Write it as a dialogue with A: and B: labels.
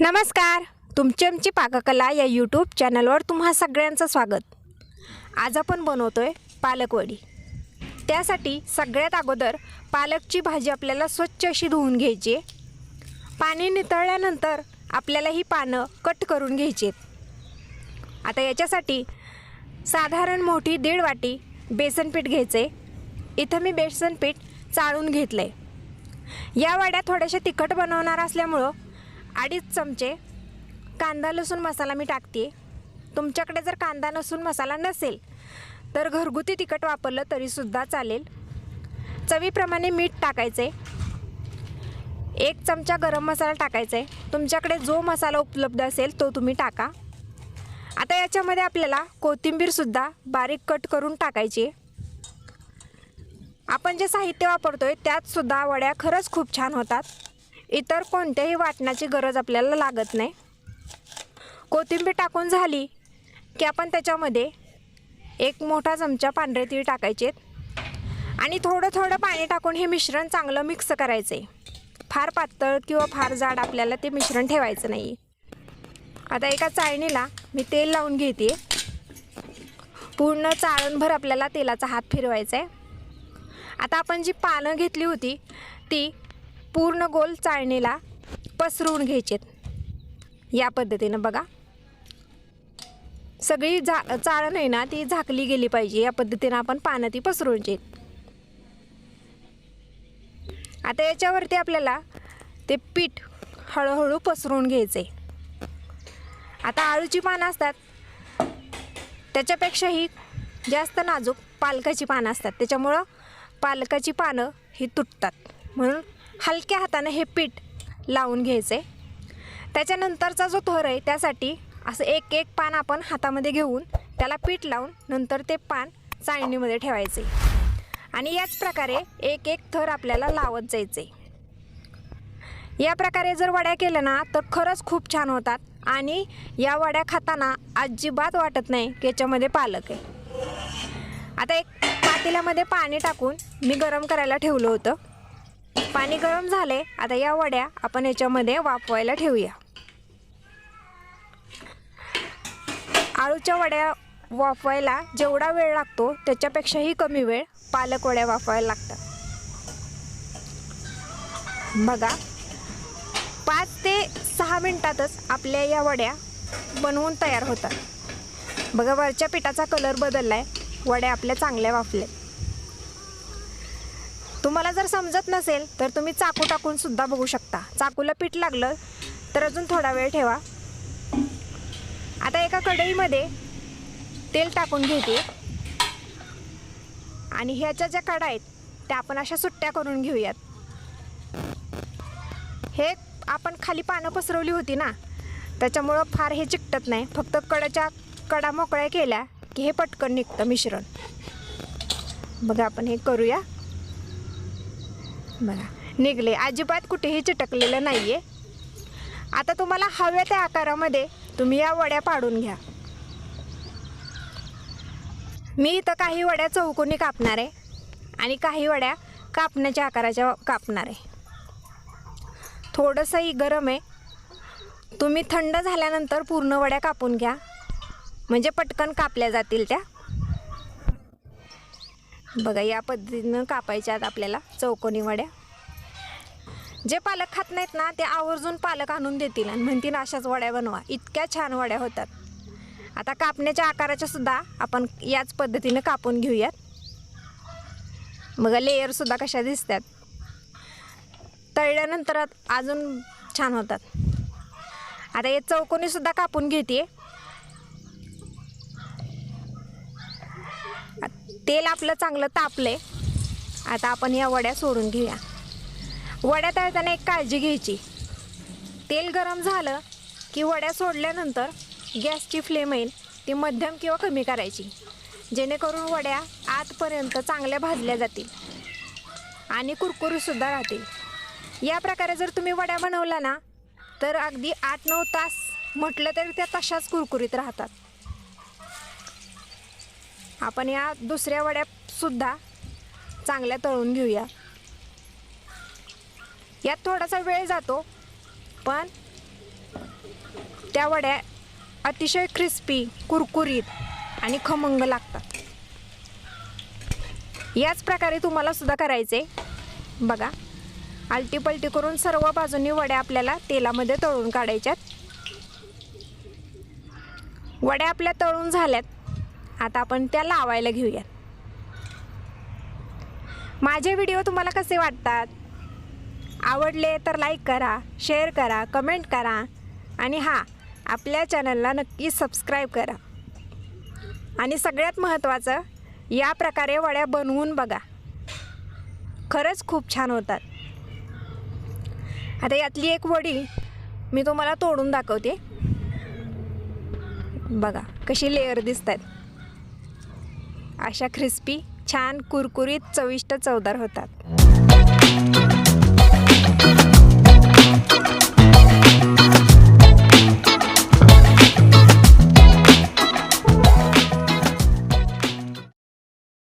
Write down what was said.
A: नमस्कार. तुमची आमची पाककला या यूट्यूब चॅनलवर तुम्हा सगळ्यांचं स्वागत. आज आपण आहे पालकवडी त्यासाठी सगळ्यात अगोदर पालकची भाजी आपल्याला स्वच्छ अशी धुवून घ्यायची पाणी नितळल्यानंतर आपल्याला ही पानं कट करून घ्यायची आहेत. आता याच्यासाठी साधारण मोठी दीड वाटी बेसन पीठ घ्यायचं आहे इथं मी बेसन पीठ चाळून घेतलं आहे या वड्या थोड्याशा तिखट बनवणार असल्यामुळं अडीच चमचे कांदा लसूण मसाला मी टाकते. तुमच्याकडे जर कांदा लसूण मसाला नसेल तर घरगुती तिखट वापरलं तरीसुद्धा चालेल. चवीप्रमाणे मीठ टाकायचं. आहे एक चमचा गरम मसाला टाकायचा. आहे तुमच्याकडे जो मसाला उपलब्ध असेल तो तुम्ही टाका. आता याच्यामध्ये आपल्याला कोथिंबीरसुद्धा बारीक कट करून टाकायची. आपण जे साहित्य वापरतो आहे त्यातसुद्धा वड्या खरंच खूप छान होतात. इतर कोणत्याही वाटणाची गरज आपल्याला लागत नाही. कोथिंबीर टाकून झाली की आपण त्याच्यामध्ये एक मोठा चमचा पांढरे तीळ टाकायचे आणि थोडं थोडं पाणी टाकून हे मिश्रण चांगलं मिक्स करायचं. आहे फार पातळ किंवा फार जाड आपल्याला ते मिश्रण ठेवायचं नाही. आता एका चाळणीला मी तेल लावून घेते. पूर्ण चाळणभर आपल्याला तेलाचा हात फिरवायचा आहे. आता आपण जी पानं घेतली होती ती पूर्ण गोल चाळणीला पसरवून घ्यायचेत. या पद्धतीनं बघा. सगळी झा चाळण आहे ना ती झाकली गेली पाहिजे. या पद्धतीनं आपण पानं ती पसरवायची आता याच्यावरती आपल्याला ते पीठ हळूहळू पसरवून घ्यायचं आहे आता आळूची पानं असतात. त्याच्यापेक्षाही जास्त नाजूक पालकाची पानं असतात. त्याच्यामुळं पालकाची पानं ही तुटतात. म्हणून हलक्या हाताने हे पीठ लावून घ्यायचं. आहे त्याच्यानंतरचा जो थर आहे त्यासाठी असं एक एक पान आपण हातामध्ये घेऊन त्याला पीठ लावून नंतर ते पान चाळणीमध्ये ठेवायचे. आणि याच प्रकारे एक एक थर आपल्याला लावत जायचे. या प्रकारे जर वड्या केल्या ना तर खरंच खूप छान होतात आणि या वड्या खाताना अजिबात वाटत नाही की याच्यामध्ये पालक आहे. आता एक पातेल्यामध्ये पाणी टाकून मी गरम करायला ठेवलं होतं. पाणी गरम झाले आता या वड्या आपण याच्यामध्ये वाफवायला ठेवूया. आळूच्या वड्या वाफवायला जेवढा वेळ लागतो त्याच्यापेक्षाही कमी वेळ पालक वड्या वाफवायला लागतात. बघा पाच ते सहा मिनटातच आपल्या या वड्या बनवून तयार होतात. बघा वरच्या पिठाचा कलर बदलला आहे वड्या आपल्या चांगल्या वाफल्या तुम्हाला जर समजत नसेल तर तुम्ही चाकू टाकून सुद्धा बघू शकता. चाकूला पीठ लागलं तर अजून थोडा वेळ ठेवा. आता एका कढईमध्ये तेल टाकून घेते. आणि ह्याच्या ज्या कडा आहेत त्या आपण अशा सुट्ट्या करून घेऊयात. हे आपण खाली पानं पसरवली होती ना त्याच्यामुळं फार हे चिकटत नाही. फक्त कडाच्या कडा मोकळ्या केल्या की हे पटकन निघतं मिश्रण. बघा आपण हे करूया. बघा निघले. अजिबात कुठेही चिटकलेलं नाही आहे आता तुम्हाला हव्या त्या आकारामध्ये तुम्ही या वड्या पाडून घ्या. मी इथं काही वड्या चौकोनी कापणार आहे आणि काही वड्या कापण्याच्या आकाराच्या कापणार आहे. थोडंसंही गरम आहे. तुम्ही थंड झाल्यानंतर पूर्ण वड्या कापून घ्या. म्हणजे पटकन कापल्या जातील त्या. बघा या पद्धतीनं कापायच्यात आपल्याला चौकोनी वड्या. जे पालक खात नाहीत ना ते आवर्जून पालक आणून देतील आणि म्हणतील अशाच वड्या बनवा. इतक्या छान वड्या होतात. आता कापण्याच्या आकाराच्या सुद्धा आपण याच पद्धतीनं कापून घेऊयात. बघा लेयरसुद्धा कशा दिसतात. तळल्यानंतर अजून छान होतात. आता हे चौकोनीसुद्धा कापून घेते तेल आपलं चांगलं तापले आता आपण या वड्या सोडून घेऊया. वड्या तळताना एक काळजी घ्यायची. तेल गरम झालं की वड्या सोडल्यानंतर गॅसची फ्लेम येईल ती मध्यम किंवा कमी करायची. जेणेकरून वड्या आतपर्यंत चांगल्या भाजल्या जातील आणि कुरकुरीसुद्धा राहतील. या प्रकारे जर तुम्ही वड्या बनवल्या ना तर अगदी आठ नऊ तास म्हटलं तरी त्या तशाच कुरकुरीत राहतात. आपण या दुसऱ्या वड्यासुद्धा चांगल्या तळून घेऊया. यात थोडासा वेळ जातो पण त्या वड्या अतिशय क्रिस्पी कुरकुरीत आणि खमंग लागतात. याच प्रकारे तुम्हाला सुद्धा करायचे. बघा आलटी पलटी करून सर्व बाजूनी वड्या आपल्याला तेलामध्ये तळून काढायच्यात. वड्या आपल्या तळून झाल्यात. आता आपण त्या लावायला घेऊयात. माझे व्हिडिओ तुम्हाला कसे वाटतात? आवडले तर लाईक करा शेअर करा कमेंट करा आणि हां आपल्या चॅनलला नक्की सबस्क्राईब करा. आणि सगळ्यात महत्त्वाचं या प्रकारे वड्या बनवून बघा. खरंच खूप छान होतात. आता यातली एक वडी मी तुम्हाला तोडून दाखवते. बघा कशी लेअर दिसत आहेत अशा क्रिस्पी छान कुरकुरीत चविष्ट चवदार होतात.